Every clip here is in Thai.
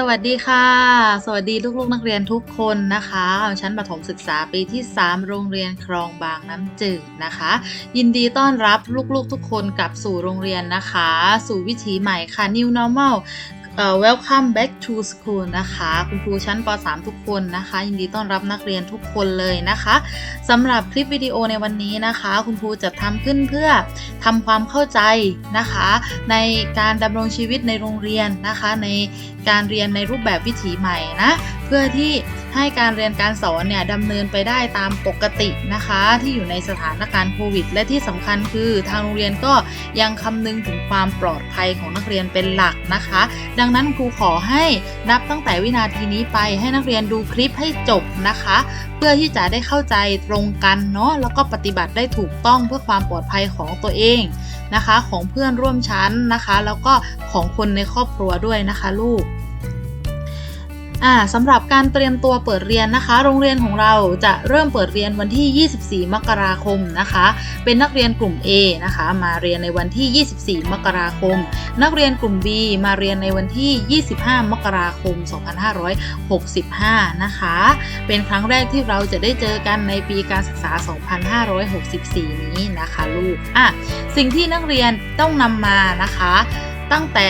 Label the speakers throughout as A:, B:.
A: สวัสดีค่ะ สวัสดีลูกๆนักเรียนทุกคนนะคะชั้นประถมศึกษาปีที่ 3 โรงเรียนคลองบางน้ำจืดนะคะ ยินดีต้อนรับลูกๆทุกคนกลับสู่โรงเรียนนะคะ สู่วิถีใหม่ค่ะ New Normal welcome back to school นะคะ คุณครูชั้นป .3 ทุกคนนะคะ ยินดีต้อนรับนักเรียนทุกคนเลยนะคะสำหรับคลิปวิดีโอในวันนี้นะคะ คุณครูจะทำขึ้นเพื่อทำความเข้าใจนะคะ ในการดำรงชีวิตในโรงเรียนนะคะ ในการเรียนในรูปแบบวิถีใหม่นะ เพื่อที่ ให้การเรียนการสอนเนี่ยดำเนินไปได้ตามปกตินะคะ ที่อยู่ในสถานการณ์โควิด และที่สำคัญคือทางโรงเรียนก็ยังคำนึงถึงความปลอดภัยของนักเรียนเป็นหลักนะคะ ดังนั้นครูขอให้นับตั้งแต่วินาทีนี้ไปให้นักเรียนดูคลิปให้จบนะคะ เพื่อที่จะได้เข้าใจตรงกันเนาะแล้วก็ปฏิบัติได้ถูกต้องเพื่อความปลอดภัยของตัวเองนะคะ ของเพื่อนร่วมชั้นนะคะ แล้วก็ของคนในครอบครัวด้วยนะคะลูก อ่าสำหรับการเตรียมตัวเปิดเรียนนะคะ โรงเรียนของเราจะเริ่มเปิดเรียนวันที่ 24 มกราคมนะคะ เป็นนักเรียนกลุ่ม A นะคะ มาเรียนในวันที่ 24 มกราคม นักเรียนกลุ่ม B มาเรียนในวันที่ 25 มกราคม 2565 นะคะ เป็นครั้งแรกที่เราจะได้เจอกันในปีการศึกษา 2564 นี้นะคะลูกอะสิ่งที่นักเรียนต้องนำมานะคะ ตั้งแต่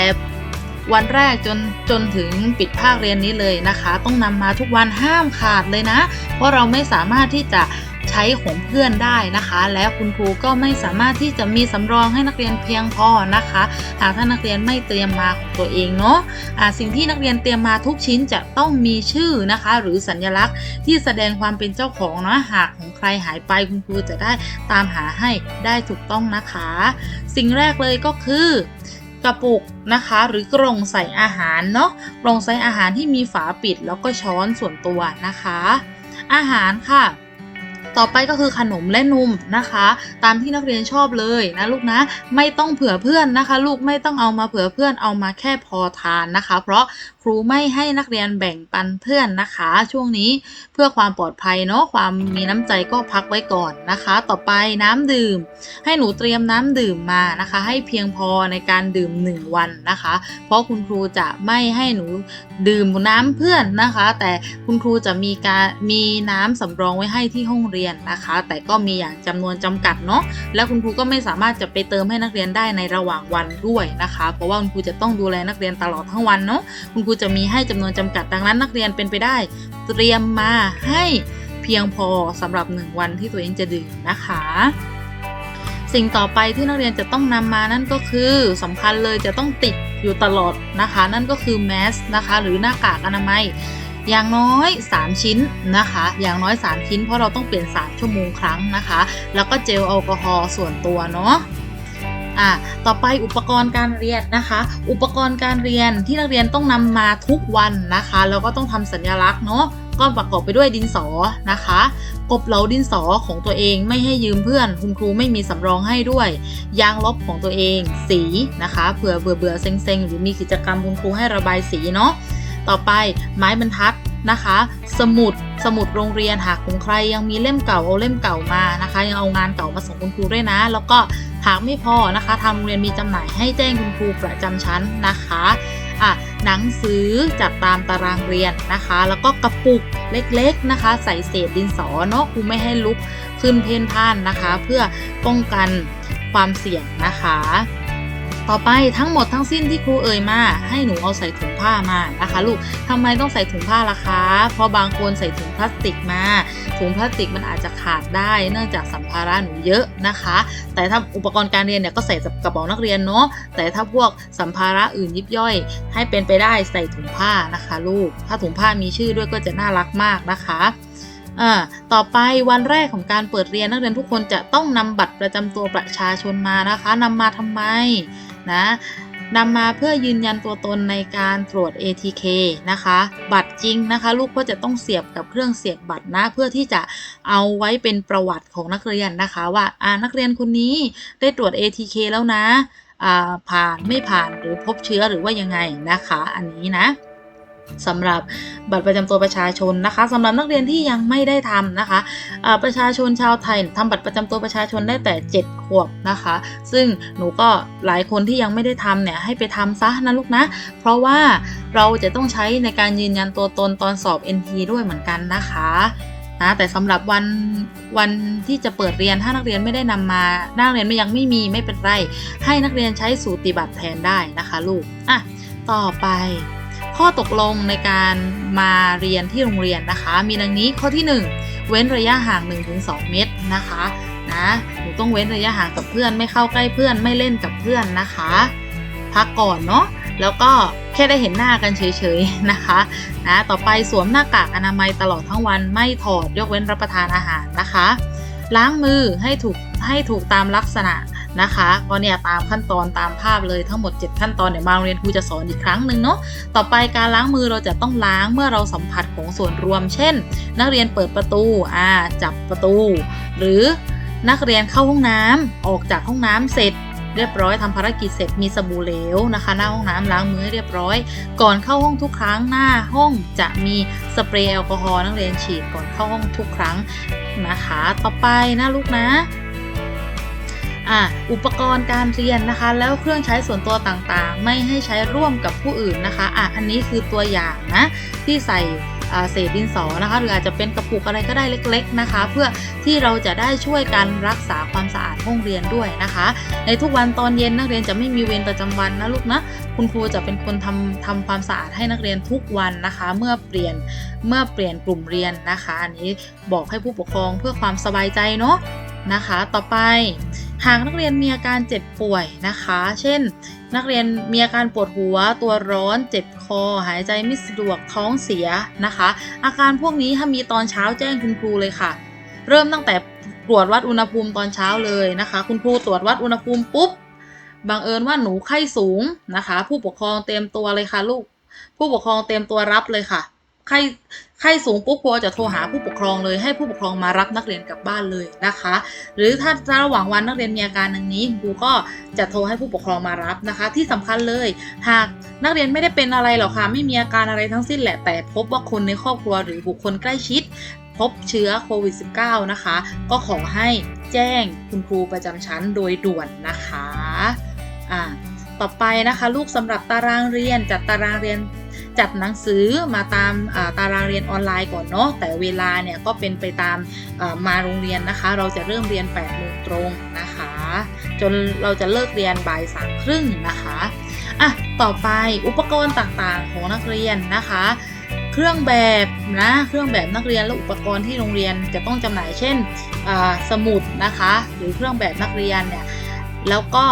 A: วันแรกจนจนถึงปิดภาคเรียนนี้เลยนะคะ ต้องนำมาทุกวันห้ามขาดเลยนะ เพราะเราไม่สามารถที่จะใช้ของเพื่อนได้นะคะ แล้วคุณครูก็ไม่สามารถที่จะมีสำรองให้นักเรียนเพียงพอนะคะ หากท่านนักเรียนไม่เตรียมมาของตัวเองเนาะอ่าสิ่งที่นักเรียนเตรียมมาทุกชิ้นจะต้องมีชื่อนะคะ หรือสัญลักษณ์ที่แสดงความเป็นเจ้าของนะหากของใครหายไปคุณครูจะได้ตามหาให้ได้ถูกต้องนะคะ สิ่งแรกเลยก็คือ กระปุกนะคะ หรือกรงใส่อาหารเนาะกรงใส่อาหารที่มีฝาปิดแล้วก็ช้อนส่วนตัวนะคะ อาหารค่ะ ต่อไปก็คือขนมและนมนะคะ ตามที่นักเรียนชอบเลยนะลูกนะไม่ต้องเผื่อเพื่อนนะคะ ลูกไม่ต้องเอามาเผื่อเพื่อนเอามาแค่พอทานนะคะ เพราะครูไม่ให้นักเรียนแบ่งปันเพื่อนนะคะ ช่วงนี้เพื่อความปลอดภัยเนาะความมีน้ำใจก็พักไว้ก่อนนะคะ ต่อไปน้ำดื่ม ให้หนูเตรียมน้ำดื่มมานะคะ ให้เพียงพอในการดื่ม 1 วันนะคะ เพราะคุณครูจะไม่ให้หนูดื่มน้ำเพื่อนนะคะ แต่คุณครูจะมีการมีน้ำสำรองไว้ให้ที่ห้องเรียนนะคะ แต่ก็มีอย่างจำนวนจำกัดเนาะและคุณครูก็ไม่สามารถจะไปเติมให้นักเรียนได้ในระหว่างวันด้วยนะคะ เพราะว่าคุณครูจะต้องดูแลนักเรียนตลอดทั้งวันเนาะคุณครูจะมีให้จำนวนจำกัดดังนั้น นักเรียนเป็นไปได้ เตรียมมาให้เพียงพอสำหรับ 1 วันที่ตัวเองจะดื่มนะคะสิ่งต่อไปที่นักเรียนจะต้องนำมานั่นก็คือสำคัญเลยจะต้องติดอยู่ตลอดนะคะ นั่นก็คือแมสนะคะ หรือหน้ากากอนามัย อย่างน้อย 3 ชิ้นนะคะ อย่างน้อย 3 ชิ้นเพราะเราต้องเปลี่ยน 3 ชั่วโมงครั้งนะคะ แล้วก็เจลแอลกอฮอล์ส่วนตัวเนาะอะต่อไปอุปกรณ์การเรียนนะคะ อุปกรณ์การเรียนที่นักเรียนต้องนำมาทุกวันนะคะแล้วก็ต้องทำสัญลักษณ์เนาะก็ประกอบไปด้วยดินสอนะคะ กบเหลาดินสอของตัวเองไม่ให้ยืมเพื่อน คุณครูไม่มีสำรองให้ด้วย ยางลบของตัวเอง สีนะคะเผื่อเบื่อเบื่อเซ็งเซ็งหรือมีกิจกรรมคุณครูให้ระบายสีเนาะ ต่อไปไม้บรรทัดนะคะ สมุดสมุดโรงเรียนหากของใครยังมีเล่มเก่าเอาเล่มเก่ามานะคะ ยังเอางานเก่ามาส่งคุณครูด้วยนะ แล้วก็หากไม่พอนะคะทางโรงเรียนมีจำหน่ายให้แจ้งคุณครูประจำชั้นนะคะอะหนังสือจัดตามตารางเรียนนะคะ แล้วก็กระปุกเล็กๆนะคะ ใส่เศษดินสอเนาะครูไม่ให้ลุกขึ้นเพ่นพ่านนะคะ เพื่อป้องกันความเสี่ยงนะคะ ต่อไปทั้งหมดทั้งสิ้นที่ครูเอ่ยมาให้หนูเอาใส่ถุงผ้ามานะคะลูกทำไมต้องใส่ถุงผ้าล่ะคะ เพราะบางคนใส่ถุงพลาสติกมา ถุงพลาสติกมันอาจจะขาดได้ เนื่องจากสัมภาระหนูเยอะนะคะ แต่ถ้าอุปกรณ์การเรียนเนี่ยก็ใส่กระเป๋านักเรียนเนาะแต่ถ้าพวกสัมภาระอื่นยิบย่อย ให้เป็นไปได้ใส่ถุงผ้านะคะ ลูก ถ้าถุงผ้ามีชื่อด้วยก็จะน่ารักมากนะคะอ่าต่อไปวันแรกของการเปิดเรียนนักเรียนทุกคนจะต้องนำบัตรประจำตัวประชาชนมานะคะนำมาทำไม นะนำมาเพื่อยืนยันตัวตนในการตรวจ ATK นะคะ บัตรจริงนะคะ ลูกก็จะต้องเสียบกับเครื่องเสียบบัตรนะ เพื่อที่จะเอาไว้เป็นประวัติของนักเรียนนะคะ ว่าอ่านักเรียนคนนี้ได้ตรวจ ATK แล้วนะอ่าผ่านไม่ผ่านหรือพบเชื้อหรือว่ายังไงนะคะ อันนี้นะ สำหรับบัตรประจำตัวประชาชนนะคะสำหรับนักเรียนที่ยังไม่ได้ทำนะคะประชาชนชาวไทยทำบัตรประจำตัวประชาชนได้แต่ 7 ขวบนะคะ ซึ่งหนูก็หลายคนที่ยังไม่ได้ทำเนี่ยให้ไปทำซะนะลูกนะ เพราะว่าเราจะต้องใช้ในการยืนยันตัวตนตอนสอบ NT ด้วยเหมือนกันนะคะนะแต่สำหรับวันวันที่จะเปิดเรียนถ้านักเรียนไม่ได้นำมานักเรียนไม่ยังไม่มีไม่เป็นไร ให้นักเรียนใช้สูติบัตรแทนได้นะคะ ลูกอะต่อไป ข้อตกลงในการมาเรียนที่โรงเรียนนะคะ มีดังนี้ข้อที่ 1 เว้นระยะห่าง 1-2 เมตรนะคะนะหนูต้องเว้นระยะห่างกับเพื่อนไม่เข้าใกล้เพื่อนไม่เล่นกับเพื่อนนะคะ พักก่อนเนาะแล้วก็แค่ได้เห็นหน้ากันเฉยๆนะคะนะต่อไปสวมหน้ากากอนามัยตลอดทั้งวันไม่ถอดยกเว้นรับประทานอาหารนะคะ ล้างมือให้ถูกให้ถูกตามลักษณะ นะคะก็เนี่ยตามขั้นตอนตามภาพเลยทั้งหมด 7 ขั้นตอนเดี๋ยวมาโรงเรียนครูจะสอนอีกครั้งหนึ่งเนาะต่อไปการล้างมือเราจะต้องล้างเมื่อเราสัมผัสของส่วนรวม เช่น นักเรียนเปิดประตูอ่าจับประตู หรือนักเรียนเข้าห้องน้ำออกจากห้องน้ำเสร็จเรียบร้อยทำภารกิจเสร็จมีสบู่เหลวนะคะ หน้าห้องน้ำล้างมือให้เรียบร้อย ก่อนเข้าห้องทุกครั้งหน้าห้องจะมีสเปรย์แอลกอฮอล์นักเรียนฉีดก่อนเข้าห้องทุกครั้งนะคะ ต่อไปนะลูกนะ อะอุปกรณ์การเรียนนะคะ แล้วเครื่องใช้ส่วนตัวต่างๆ ไม่ให้ใช้ร่วมกับผู้อื่นนะคะอะอันนี้คือตัวอย่างนะที่ใส่เศษดินสอนะคะหรืออาจจะเป็นกระปุกอะไรก็ได้เล็ก ๆนะคะ เพื่อที่เราจะได้ช่วยกันรักษาความสะอาดห้องเรียนด้วยนะคะ ในทุกวันตอนเย็นนักเรียนจะไม่มีเวรประจำวันนะลูกนะคุณครูจะเป็นคนทำทำความสะอาดให้นักเรียนทุกวันนะคะ เมื่อเปลี่ยนเมื่อเปลี่ยนกลุ่มเรียนนะคะ อันนี้บอกให้ผู้ปกครองเพื่อความสบายใจเนาะนะคะ ต่อไป หากนักเรียนมีอาการเจ็บป่วยนะคะ เช่น นักเรียนมีอาการปวดหัว ตัวร้อน เจ็บคอ หายใจไม่สะดวก ท้องเสียนะคะ อาการพวกนี้ถ้ามีตอนเช้าแจ้งคุณครูเลยค่ะ เริ่มตั้งแต่ตรวจวัดอุณหภูมิตอนเช้าเลยนะคะ คุณครูตรวจวัดอุณหภูมิปุ๊บบังเอิญว่าหนูไข้สูงนะคะ ผู้ปกครองเตรียมตัวเลยค่ะลูก ผู้ปกครองเตรียมตัวรับเลยค่ะไข้ ไข้สูงปุ๊บครูจะโทรหาผู้ปกครองเลยให้ผู้ปกครองมารับนักเรียนกลับบ้านเลยนะคะ หรือถ้าระหว่างวันนักเรียนมีอาการดังนี้ครูก็จะโทรให้ผู้ปกครองมารับนะคะ ที่สำคัญเลย หากนักเรียนไม่ได้เป็นอะไรหรอกค่ะไม่มีอาการอะไรทั้งสิ้นแหละแต่พบว่าคนในครอบครัวหรือบุคคลใกล้ชิด พบเชื้อโควิด -19 นะคะ ก็ขอให้แจ้งคุณครูประจำชั้นโดยด่วนนะคะอ่าต่อไปนะคะ ลูกสำหรับตารางเรียนจัดตารางเรียน จัดหนังสือมาตามตารางเรียนออนไลน์ก่อนเนาะแต่เวลาเนี่ยก็เป็นไปตามมาโรงเรียนนะคะ เราจะเริ่มเรียน8โมงตรงนะคะ จนเราจะเลิกเรียนบ่ายสามครึ่งนะคะอะต่อไปอุปกรณ์ต่างๆของนักเรียนนะคะ เครื่องแบบนะเครื่องแบบนักเรียนและอุปกรณ์ที่โรงเรียนจะต้องจำหน่ายเช่นสมุดนะคะ หรือเครื่องแบบนักเรียนเนี่ยแล้วก็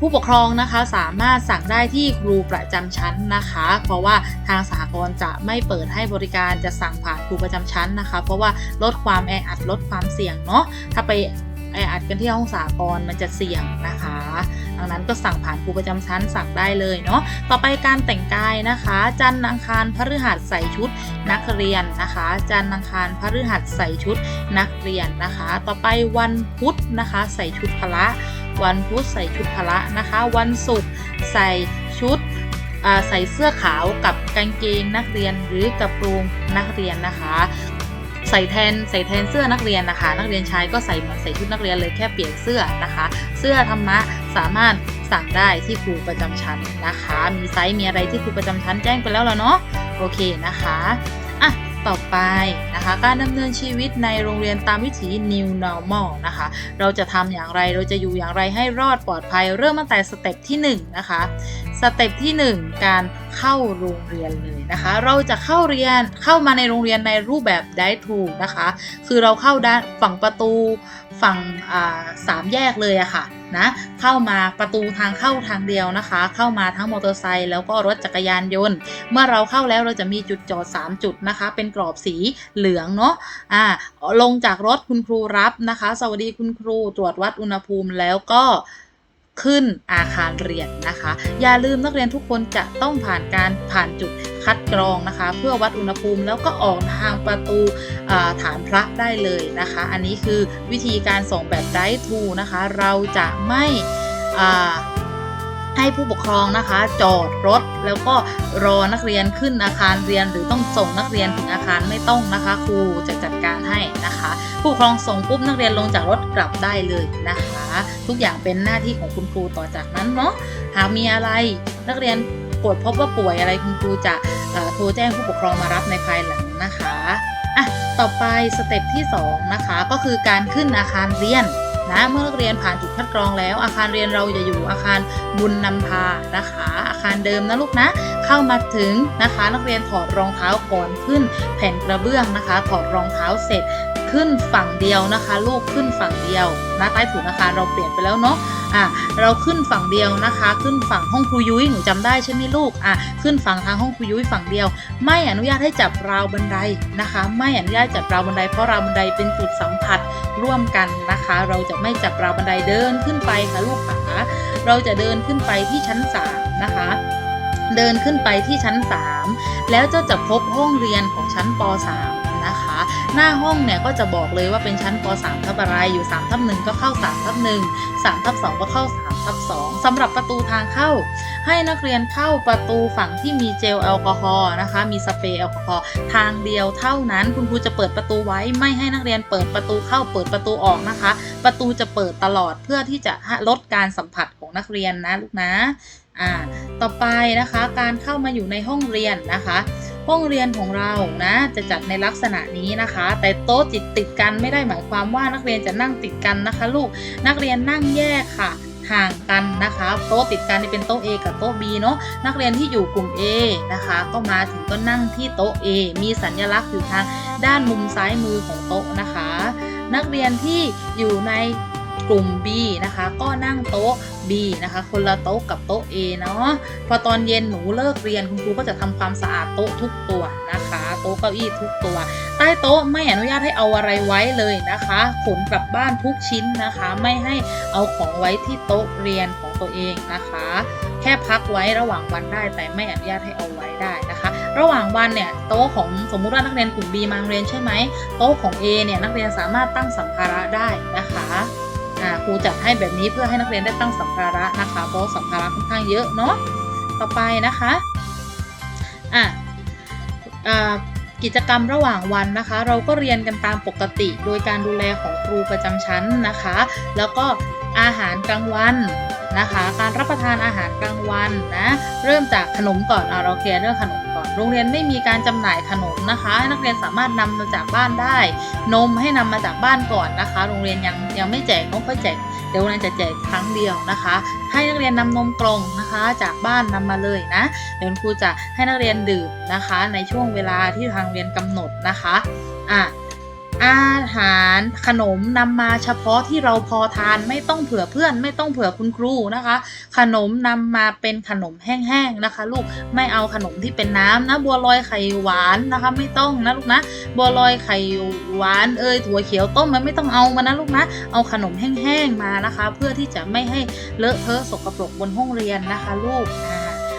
A: ผู้ปกครองนะคะสามารถสั่งได้ที่ครูประจำชั้นนะคะ เพราะว่าทางสหกรณ์จะไม่เปิดให้บริการจะสั่งผ่านครูประจำชั้นนะคะ เพราะว่าลดความแออัดลดความเสี่ยงเนาะถ้าไปแออัดกันที่ห้องสหกรณ์มันจะเสี่ยงนะคะ ดังนั้นก็สั่งผ่านครูประจำชั้นสั่งได้เลยเนาะ ต่อไปการแต่งกายนะคะ จันทร์อังคารพฤหัสใส่ชุดนักเรียนนะคะ จันทร์อังคารพฤหัสใส่ชุดนักเรียนนะคะ ต่อไปวันพุธนะคะ ใส่ชุดพละ วันพุธใส่ชุดพละนะคะ วันศุกร์ใส่ชุดใส่เสื้อขาวกับกางเกงนักเรียนหรือกระโปรงนักเรียนนะคะ ใส่แทนใส่แทนเสื้อนักเรียนนะคะ นักเรียนชายก็ใส่เหมือนใส่ชุดนักเรียนเลยแค่เปลี่ยนเสื้อนะคะ เสื้อธรรมะสามารถสั่งได้ที่ครูประจำชั้นนะคะ มีไซส์มีอะไรที่ครูประจำชั้นแจ้งไปแล้วแล้วเนาะโอเคนะคะ ต่อไปนะคะ การดำเนินชีวิตในโรงเรียนตามวิถี New Normal นะคะ เราจะทำอย่างไรเราจะอยู่อย่างไรให้รอดปลอดภัย เริ่มตั้งแต่สเต็ปที่1นะคะสเต็ปที่ 1 การเข้าโรงเรียนเลยนะคะ เราจะเข้าเรียนเข้ามาในโรงเรียนในรูปแบบได้ถูกนะคะ คือเราเข้าด้านฝั่งประตู ฝั่งสามแยกเลยอะค่ะนะเข้ามาประตูทางเข้าทางเดียวนะคะ เข้ามาทั้งมอเตอร์ไซค์แล้วก็รถจักรยานยนต์ เมื่อเราเข้าแล้วเราจะมีจุดจอด 3 จุดนะคะ เป็นกรอบสีเหลืองเนาะอ่าลงจากรถคุณครูรับนะคะ สวัสดีคุณครูตรวจวัดอุณหภูมิแล้วก็ ขึ้นอาคารเรียนนะคะ อย่าลืมนักเรียนทุกคนจะต้องผ่านการผ่านจุดคัดกรองนะคะ เพื่อวัดอุณหภูมิแล้วก็ออกทางประตูฐานพระได้เลยนะคะ อันนี้คือวิธีการส่งแบบไดทูนะคะ เราจะไม่ ให้ผู้ปกครองนะคะ จอดรถแล้วก็รอนักเรียนขึ้นอาคารเรียน หรือต้องส่งนักเรียนถึงอาคารไม่ต้องนะคะ ครูจะจัดการให้นะคะ ผู้ปกครองส่งปุ๊บนักเรียนลงจากรถกลับได้เลยนะคะ ทุกอย่างเป็นหน้าที่ของคุณครูต่อจากนั้นเนาะหากมีอะไรนักเรียนปวดพบว่าป่วยอะไรคุณครูจะโทรแจ้งผู้ปกครองมารับในภายหลังนะคะอะต่อไปสเต็ปที่สองนะคะ ก็คือการขึ้นอาคารเรียน นะเมื่อนักเรียนผ่านจุดคัดกรองแล้ว อาคารเรียนเราจะอยู่อาคารบุญนำพานะคะ อาคารเดิมนะลูกนะ เข้ามาถึงนะคะ นักเรียนถอดรองเท้าก่อนขึ้น แผ่นกระเบื้องนะคะ ถอดรองเท้าเสร็จขึ้นฝั่งเดียวนะคะ ลูกขึ้นฝั่งเดียวนะใต้ถุนอาคารเราเปลี่ยนไปแล้วเนาะ อะเราขึ้นฝั่งเดียวนะคะ ขึ้นฝั่งห้องครูยุ้ยหนูจำได้ใช่ไหมลูกอะขึ้นฝั่งทางห้องครูยุ้ยฝั่งเดียว ไม่อนุญาตให้จับราวบันไดนะคะ ไม่อนุญาตจับราวบันไดเพราะราวบันไดเป็นจุดสัมผัสร่วมกันนะคะ เราจะไม่จับราวบันไดเดินขึ้นไปค่ะลูกขาเราจะเดินขึ้นไปที่ชั้นสามนะคะเดินขึ้นไปที่ชั้น 3 แล้วเจ้าจะพบห้องเรียนของชั้นป .3 นะคะ หน้าห้องเนี่ยก็จะบอกเลยว่าเป็นชั้นป .3 ทับอะไรอยู่3ทับ1ก็เข้า3ทับ1 3ทับ2ก็เข้า3ทับ2สำหรับประตูทางเข้า ให้นักเรียนเข้าประตูฝั่งที่มีเจลแอลกอฮอล์นะคะ มีสเปรย์แอลกอฮอล์ทางเดียวเท่านั้น คุณครูจะเปิดประตูไว้ไม่ให้นักเรียนเปิดประตูเข้าเปิดประตูออกนะคะ ประตูจะเปิดตลอดเพื่อที่จะลดการสัมผัสของนักเรียนนะลูกนะอ่าต่อไปนะคะการเข้ามาอยู่ในห้องเรียนนะคะ ห้องเรียนของเรานะจะจัดในลักษณะนี้นะคะ แต่โต๊ะจิตติดกันไม่ได้หมายความว่านักเรียนจะนั่งติดกันนะคะ ลูกนักเรียนนั่งแยกค่ะห่างกันนะคะโต๊ะติดกันนี่เป็นโต๊ะ A กับโต๊ะ B เนาะนักเรียนที่อยู่กลุ่ม A นะคะ ก็มาถึงก็นั่งที่โต๊ะ A มีสัญลักษณ์อยู่ทางด้านมุมซ้ายมือของโต๊ะนะคะ นักเรียนที่อยู่ใน กลุ่ม B นะคะ ก็นั่งโต๊ะ B นะคะ คนละโต๊ะกับโต๊ะ A เนาะพอตอนเย็นหนูเลิกเรียนคุณครูก็จะทำความสะอาดโต๊ะทุกตัวนะคะ โต๊ะเก้าอี้ทุกตัว ใต้โต๊ะไม่อนุญาตให้เอาอะไรไว้เลยนะคะขนกลับบ้านทุกชิ้นนะคะ ไม่ให้เอาของไว้ที่โต๊ะเรียนของตัวเองนะคะ แค่พักไว้ระหว่างวันได้แต่ไม่อนุญาตให้เอาไว้ได้นะคะ ระหว่างวันเนี่ยโต๊ะของสมมุติว่านักเรียนกลุ่ม B มางเรียนใช่ไหมโต๊ะของ A เนี่ยนักเรียนสามารถตั้งสัมภาระได้นะคะ ครูจัดให้แบบนี้เพื่อให้นักเรียนได้ตั้งสัมภาระนะคะเพราะสัมภาระค่อนข้างเยอะเนาะต่อไปนะคะอะกิจกรรมระหว่างวันนะคะ เราก็เรียนกันตามปกติ โดยการดูแลของครูประจำชั้นนะคะ แล้วก็อาหารกลางวันนะคะ การรับประทานอาหารกลางวันนะเริ่มจากขนมก่อนเอาเราเคลียร์เรื่องขนม ก่อน โรงเรียนไม่มีการจำหน่ายขนมนะคะให้นักเรียนสามารถนำมาจากบ้านได้ นมให้นำมาจากบ้านก่อนนะคะ โรงเรียนยังยังไม่แจกนมค่อยแจกเดี๋ยวโรงเรียนจะแจกครั้งเดียวนะคะ ให้นักเรียนนำนมกล่องนะคะ จากบ้านนำมาเลยนะ เดี๋ยวคุณครูจะให้นักเรียนดื่มนะคะ ในช่วงเวลาที่ทางเรียนกำหนดนะคะอะ อาหารขนมนำมาเฉพาะที่เราพอทานไม่ต้องเผื่อเพื่อน ไม่ต้องเผื่อคุณครูนะคะ ขนมนำมาเป็นขนมแห้งๆนะคะ ลูกไม่เอาขนมที่เป็นน้ำนะ บัวลอยไข่หวานนะคะ ไม่ต้องนะลูกนะ บัวลอยไข่หวานเอ้ยถั่วเขียวต้มมันไม่ต้องเอามานะลูกนะ เอาขนมแห้งๆมานะคะ เพื่อที่จะไม่ให้เลอะเทอะสกปรกบนห้องเรียนนะคะลูก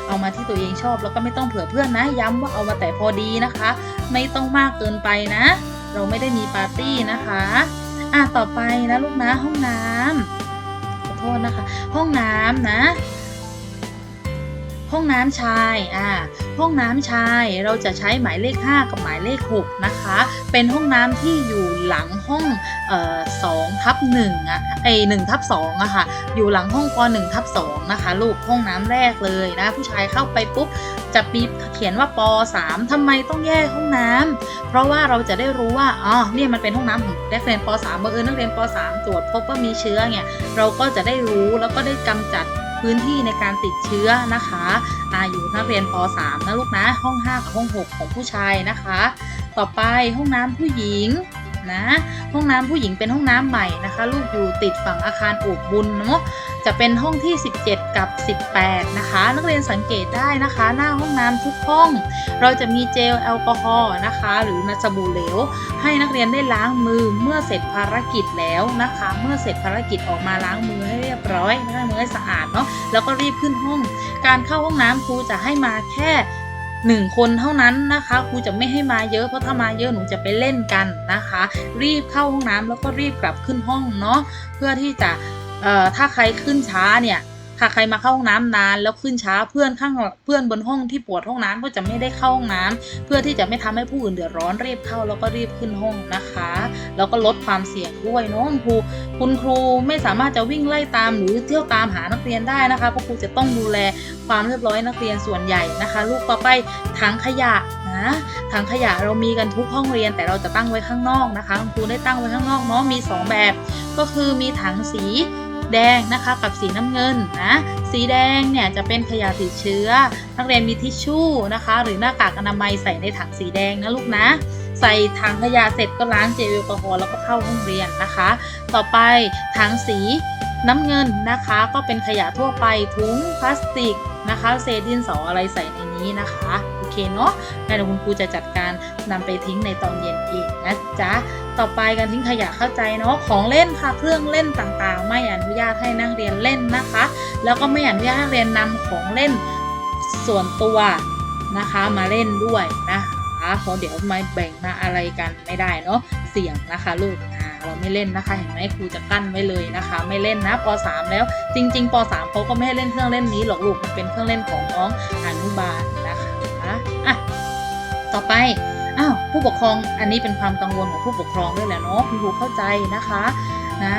A: เอามาที่ตัวเองชอบแล้วก็ไม่ต้องเผื่อเพื่อนนะ ย้ำว่าเอามาแต่พอดีนะคะ ไม่ต้องมากเกินไปนะ เราไม่ได้มีปาร์ตี้นะคะอะต่อไปนะลูกนะห้องน้ำขอโทษนะคะ ห้องน้ำนะ ห้องน้ำชายอ่าห้องน้ำชายเราจะใช้หมายเลข 5 กับหมายเลข 6 นะคะ เป็นห้องน้ำที่อยู่หลังห้องเอ่อสองทับหนึ่งอะไอหนึ่งทับสองอะค่ะ อยู่หลังห้องปหนึ่งทับสองนะคะ ลูกห้องน้ำแรกเลยนะ ผู้ชายเข้าไปปุ๊บ จะมีเขียนว่าปสามทำไมต้องแยกห้องน้ำเพราะว่าเราจะได้รู้ว่าอ๋อเนี่ยมันเป็นห้องน้ำของนักเรียนปสามบังเอิญนักเรียนปสามตรวจพบว่ามีเชื้อเนี่ยเราก็จะได้รู้แล้วก็ได้กำจัดพื้นที่ในการติดเชื้อนะคะอาอยู่นักเรียนป .3 นะลูกนะ ห้อง 5 กับห้อง 6 ของผู้ชายนะคะ ต่อไปห้องน้ำผู้หญิง นะ ห้องน้ำผู้หญิงเป็นห้องน้ำใหม่นะคะ ลูกอยู่ติดฝั่งอาคารโอบบุญเนาะจะเป็นห้องที่ 17 กับ 18 นะคะ นักเรียนสังเกตได้นะคะ หน้าห้องน้ำทุกห้อง เราจะมีเจลแอลกอฮอล์นะคะ หรือนาสบู่เหลว ให้นักเรียนได้ล้างมือเมื่อเสร็จภารกิจแล้วนะคะ เมื่อเสร็จภารกิจออกมาล้างมือให้เรียบร้อยล้างมือให้สะอาดเนาะแล้วก็รีบขึ้นห้อง การเข้าห้องน้ำครูจะให้มาแค่ หนึ่งคนเท่านั้นนะคะครูจะไม่ให้มาเยอะเพราะถ้ามาเยอะหนูจะไปเล่นกันนะคะ รีบเข้าห้องน้ำแล้วก็รีบกลับขึ้นห้องเนาะเพื่อที่จะถ้าใครขึ้นช้าเนี่ย หากใครมาเข้าห้องน้ำนาน แล้วขึ้นช้าเพื่อนข้างเพื่อนบนห้องที่ปวดห้องน้ำก็จะไม่ได้เข้าห้องน้ำเพื่อที่จะไม่ทำให้ผู้อื่นเดือดร้อนรีบเข้าแล้วก็รีบขึ้นห้องนะคะ แล้วก็ลดความเสี่ยงด้วยเนาะคุณครูคุณครูไม่สามารถจะวิ่งไล่ตามหรือเที่ยวตามหานักเรียนได้นะคะเพราะครูจะต้องดูแลความเรียบร้อยนักเรียนส่วนใหญ่นะคะ ลูกต่อไปถังขยะนะถังขยะเรามีกันทุกห้องเรียนแต่เราจะตั้งไว้ข้างนอกนะคะคุณครูได้ตั้งไว้ข้างนอกเนาะมีสองแบบ ก็คือมีถังสี แดงนะคะกับสีน้ำเงินนะสีแดงเนี่ยจะเป็นขยะติดเชื้อ นักเรียนมีทิชชู่นะคะ หรือหน้ากากอนามัยใส่ในถังสีแดงนะลูกนะ ใส่ถังขยะเสร็จก็ล้างเจลแอลกอฮอล์แล้วก็เข้าห้องเรียนนะคะ ต่อไปถังสีน้ำเงินนะคะก็เป็นขยะทั่วไปถุงพลาสติกนะคะ เศษดินสออะไรใส่ในนี้นะคะ เคเนาะงั้นเดี๋ยวคุณครูจะจัดการนำไปทิ้งในตอนเย็นเองนะจ๊ะต่อไปการทิ้งขยะเข้าใจเนาะของเล่นค่ะเครื่องเล่นต่างๆ ไม่อนุญาตให้นักเรียนเล่นนะคะ แล้วก็ไม่อนุญาตให้นักเรียนนำของเล่นส่วนตัวนะคะมาเล่นด้วยนะคะเพราะเดี๋ยวมาแบ่งมาอะไรกันไม่ได้เนาะเสี่ยงนะคะลูกเราไม่เล่นนะคะเห็นไหมครูจะกั้นไว้เลยนะคะ ไม่เล่นนะป .3 แล้วจริงๆป .3 เขาก็ไม่ให้เล่นเครื่องเล่นนี้หรอกลูกมันเป็นเครื่องเล่นของน้องอนุบาลนะ คะอะต่อไปอ้าวผู้ปกครองอันนี้เป็นความกังวลของผู้ปกครองด้วยแหละเนาะคุณครูเข้าใจนะคะนะ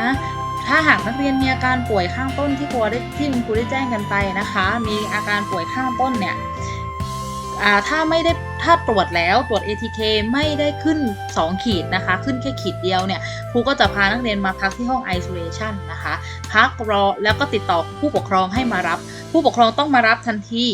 A: ถ้าหากนักเรียนมีอาการป่วยข้างต้นที่ครูได้ที่คุณครูได้แจ้งกันไปนะคะ มีอาการป่วยข้างต้นเนี่ยถ้าไม่ได้ถ้าตรวจแล้วตรวจ ATK ไม่ได้ขึ้น 2 ขีดนะคะ ขึ้นแค่ขีดเดียวเนี่ยครูก็จะพานักเรียนมาพักที่ห้อง isolation นะคะ พักรอแล้วก็ติดต่อผู้ปกครองให้มารับ ผู้ปกครองต้องมารับทันที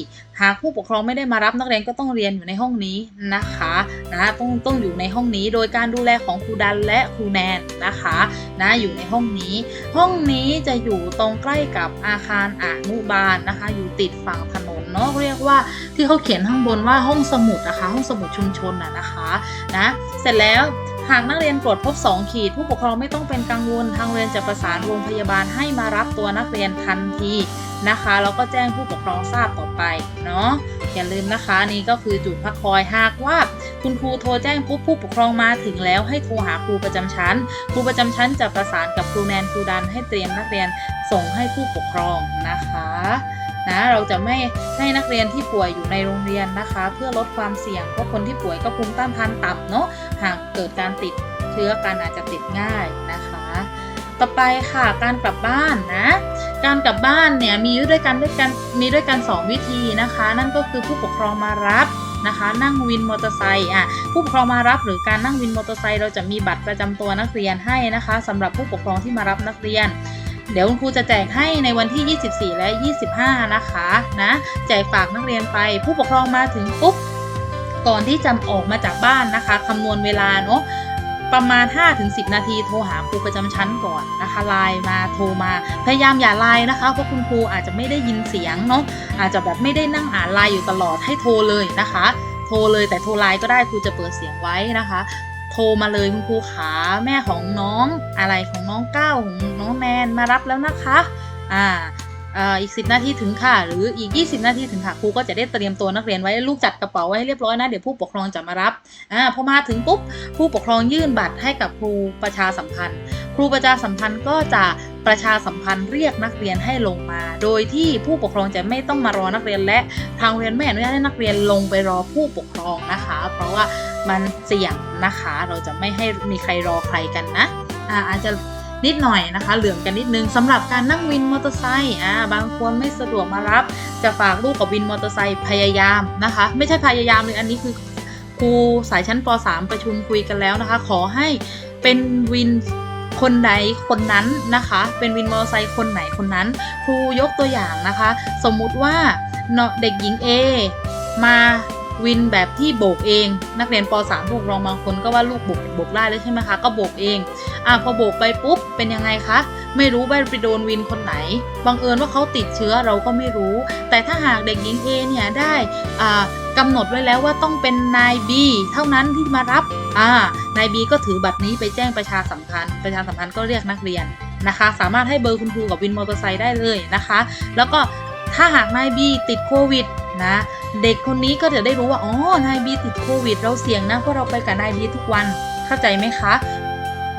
A: หากผู้ปกครองไม่ได้มารับนักเรียนก็ต้องเรียนอยู่ในห้องนี้นะคะนะต้องต้องอยู่ในห้องนี้โดยการดูแลของครูดันและครูแนนนะคะนะอยู่ในห้องนี้ ห้องนี้จะอยู่ตรงใกล้กับอาคารอนุบาลนะคะ อยู่ติดฝั่งถนนเนาะเรียกว่าที่เขาเขียนข้างบนว่าห้องสมุดนะคะ ห้องสมุดชุมชนน่ะนะคะนะเสร็จแล้วหากนักเรียนตรวจพบ 2 ขีด ผู้ปกครองไม่ต้องเป็นกังวลทางเรียนจะประสานโรงพยาบาลให้มารับตัวนักเรียนทันที นะคะแล้วก็แจ้งผู้ปกครองทราบต่อไปเนาะอย่าลืมนะคะนี่ก็คือจุดพักคอยหากว่า คุณครูโทรแจ้งปุ๊บผู้ปกครองมาถึงแล้วให้โทรหาครูประจำชั้น ครูประจำชั้นจะประสานกับครูแนนครูดันให้เตรียมนักเรียนส่งให้ผู้ปกครองนะคะนะเราจะไม่ให้นักเรียนที่ป่วยอยู่ในโรงเรียนนะคะ เพื่อลดความเสี่ยงเพราะคนที่ป่วยก็ภูมิต้านทานต่ำเนาะหากเกิดการติดเชื้อกันอาจจะติดง่ายนะคะ ต่อไปค่ะการกลับบ้านนะ การกลับบ้านเนี่ยมีด้วยกันด้วยกันมีด้วยกัน 2 วิธีนะคะ นั่นก็คือผู้ปกครองมารับนะคะ นั่งวินมอเตอร์ไซค์อะผู้ปกครองมารับหรือการนั่งวินมอเตอร์ไซค์เราจะมีบัตรประจำตัวนักเรียนให้นะคะสำหรับผู้ปกครองที่มารับนักเรียน เดี๋ยวคุณครูจะแจกให้ในวันที่ 24 และ 25 นะคะนะแจกฝากนักเรียนไป ผู้ปกครองมาถึงปุ๊บก่อนที่จะออกมาจากบ้านนะคะคำนวณเวลาเนาะ ประมาณ 5-10 นาทีโทรหาครูประจำชั้นก่อนนะคะไลน์มาโทรมาพยายามอย่าไลน์นะคะเพราะคุณครูอาจจะไม่ได้ยินเสียงเนาะอาจจะแบบไม่ได้นั่งอ่านไลน์อยู่ตลอดให้โทรเลยนะคะ โทรเลยแต่โทรไลน์ก็ได้ครูจะเปิดเสียงไว้นะคะโทรมาเลยคุณครูขาแม่ของน้องอะไรของน้องก้าวของน้องแนนมารับแล้วนะคะ อ่า อีก 10 นาทีถึงค่ะ หรืออีก 20 นาทีถึงค่ะครูก็จะได้เตรียมตัวนักเรียนไว้ลูกจัดกระเป๋าไว้ให้เรียบร้อยนะ เดี๋ยวผู้ปกครองจะมารับอ่าพอมาถึงปุ๊บผู้ปกครองยื่นบัตรให้กับครูประชาสัมพันธ์ ครูประชาสัมพันธ์ก็จะประชาสัมพันธ์เรียกนักเรียนให้ลงมา โดยที่ผู้ปกครองจะไม่ต้องมารอนักเรียนและทางโรงเรียนไม่อนุญาตให้นักเรียนลงไปรอผู้ปกครองนะคะ เพราะว่ามันเสี่ยงนะคะ เราจะไม่ให้มีใครรอใครกันนะอ่าอาจจะ นิดหน่อยนะคะ เหลื่อมกันนิดนึงสำหรับการนั่งวินมอเตอร์ไซค์อ่าบางคนไม่สะดวกมารับ จะฝากลูกกับวินมอเตอร์ไซค์พยายามนะคะ ไม่ใช่พยายามเลยอันนี้คือครูสายชั้นป .3 ประชุมคุยกันแล้วนะคะ ขอให้เป็นวินคนไหนคนนั้นนะคะ เป็นวินมอเตอร์ไซค์คนไหนคนนั้น ครูยกตัวอย่างนะคะ สมมุติว่าเนาะเด็กหญิง A มา วินแบบที่โบกเอง นักเรียนป .3 ผู้ปกครองบางคนก็ว่าลูกโบกโบกได้แล้วใช่ไหมคะ ก็โบกเองอะพอโบกไปปุ๊บเป็นยังไงคะ ไม่รู้ว่าไปโดนวินคนไหน บังเอิญว่าเขาติดเชื้อเราก็ไม่รู้ แต่ถ้าหากเด็กหญิง A เนี่ยได้อ่ากำหนดไว้แล้วว่าต้องเป็นนาย B เท่านั้นที่มารับอ่านาย B ก็ถือบัตรนี้ไปแจ้งประชาสัมพันธ์ ประชาสัมพันธ์ก็เรียกนักเรียนนะคะ สามารถให้เบอร์คุณครูกับวินมอเตอร์ไซค์ได้เลยนะคะ แล้วก็ถ้าหากนาย B ติดโควิดนะ เด็กคนนี้ก็จะได้รู้ว่า อ๋อ นายบีติดโควิด เราเสี่ยงนะเพราะเราไปกับนายบีทุกวัน เข้าใจไหมคะ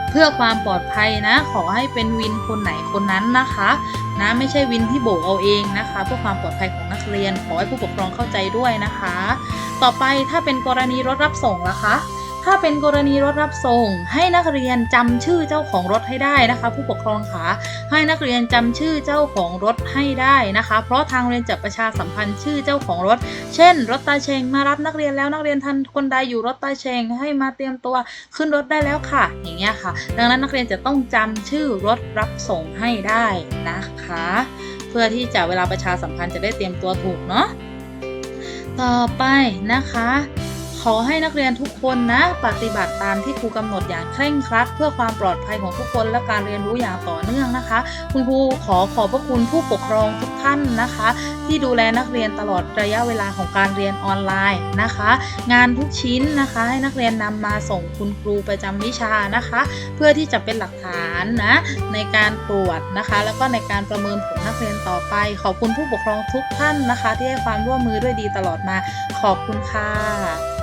A: เพื่อความปลอดภัยนะ ขอให้เป็นวินคนไหนคนนั้นนะคะ นะไม่ใช่วินที่โบกเอาเองนะคะ เพื่อความปลอดภัยของนักเรียน ขอให้ผู้ปกครองเข้าใจด้วยนะคะ ต่อไปถ้าเป็นกรณีรถรับส่งล่ะคะ ถ้าเป็นกรณีรถรับส่ง ให้นักเรียนจำชื่อเจ้าของรถให้ได้นะคะ ผู้ปกครองคะให้นักเรียนจำชื่อเจ้าของรถให้ได้นะคะ เพราะทางเรียนจะประชาสัมพันธ์ชื่อเจ้าของรถ เช่น รถตาเชงมารับนักเรียนแล้วนักเรียนทันคนใดอยู่รถตาเชงให้มาเตรียมตัวขึ้นรถได้แล้วค่ะ อย่างเงี้ยค่ะ ดังนั้นนักเรียนจะต้องจำชื่อรถรับส่งให้ได้นะคะ เพื่อที่จะเวลาประชาสัมพันธ์จะได้เตรียมตัวถูกเนาะต่อไปนะคะ อให้นักเรียนทุกคนนะ ปฏิบัติตามที่ครูกำหนดอย่างเคร่งครัด เพื่อความปลอดภัยของทุกคนและการเรียนรู้อย่างต่อเนื่องนะคะ คุณครูขอขอบพระคุณผู้ปกครองทุกท่านนะคะ ที่ดูแลนักเรียนตลอดระยะเวลาของการเรียนออนไลน์นะคะ งานทุกชิ้นนะคะ ให้นักเรียนนำมาส่งคุณครูประจำวิชานะคะ เพื่อที่จะเป็นหลักฐานนะในการตรวจนะคะ แล้วก็ในการประเมินผลนักเรียนต่อไป ขอบคุณผู้ปกครองทุกท่านนะคะ ที่ให้ความร่วมมือด้วยดีตลอดมา ขอบคุณค่ะ